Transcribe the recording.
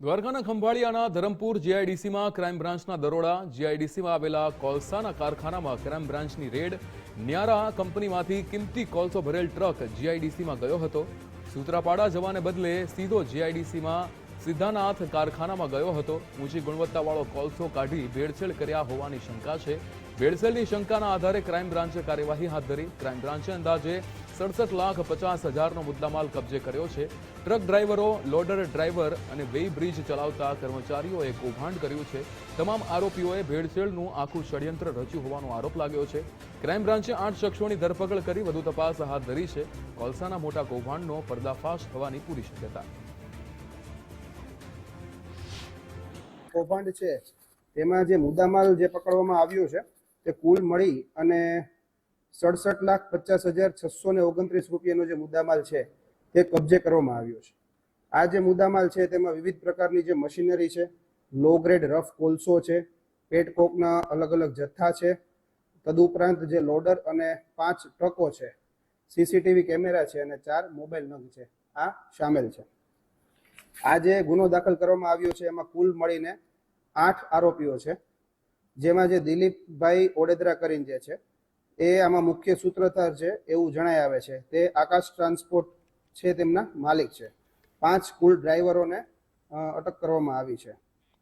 દ્વારકાના ખંભાળિયાના ધરમપુર જીઆઈડીસીમાં ક્રાઇમ બ્રાન્ચના દરોડા, જીઆઈડીસીમાં આવેલા કોલસાના કારખાનામાં ક્રાઇમ બ્રાન્ચની રેડ, ન્યારા કંપનીમાંથી કિંમતી કોલસો ભરેલ ટ્રક જીઆઈડીસીમાં ગયો હતો. સૂત્રાપાડા જવાને બદલે સીધો જીઆઈડીસીમાં સિદ્ધાનાથ કારખાનામાં ગયો હતો. ઊંચી ગુણવત્તાવાળો કોલસો કાઢી ભેળસેળ કર્યા હોવાની શંકા છે. ભેળસેળની શંકાના આધારે ક્રાઇમ બ્રાન્ચે કાર્યવાહી હાથ ધરી. ક્રાઇમ બ્રાન્ચે અંદાજે સડસઠ લાખ પચાસ હજારનો મુદ્દામાલ કબજે કર્યો છે. ટ્રક ડ્રાઈવરો લોડર ડ્રાઈવર અને વે બ્રિજ ચલાવતા કર્મચારીઓએ કૌભાંડ કર્યું છે. તમામ આરોપીઓએ ભેળસેળનું આખું ષડયંત્ર રચ્યું હોવાનો આરોપ લાગ્યો છે. ક્રાઇમ બ્રાન્ચે આઠ શખ્સોની ધરપકડ કરી વધુ તપાસ હાથ ધરી છે. કોલસાના મોટા કૌભાંડનો પર્દાફાશ થવાની પૂરી શક્યતા. કૌભાંડ છે, તેમાં જે મુદ્દામાલ જે પકડવામાં આવ્યો છે, તે કુલ મળી અને સડસઠ લાખ પચાસ હજાર છસો ને ઓગણત્રીસ રૂપિયાનો જે મુદ્દામાલ છે, તે કબજે કરવામાં આવ્યો છે. આ જે મુદ્દામાલ છે, તેમાં વિવિધ પ્રકારની જે મશીનરી છે, લો ગ્રેડ રફ કોલસો છે પેટકોકના અલગ અલગ જથ્થા છે, તદુપરાંત જે લોડર અને પાંચ ટ્રકો છે, સીસીટીવી કેમેરા છે અને ચાર મોબાઈલ નંગ છે, આ સામેલ છે. આ જે ગુનો દાખલ કરવામાં આવ્યો છે, એમાં કુલ મળીને આઠ આરોપીઓ છે. જેમાં જે દિલીપભાઈ ઓડેદરા કરીને જે છે, એ આમાં મુખ્ય સૂત્રધાર છે એવું જણાય આવે છે. તે આકાશ ટ્રાન્સપોર્ટ છે તેમના માલિક છે. પાંચ કુલ ડ્રાઈવરોને અટક કરવામાં આવી છે.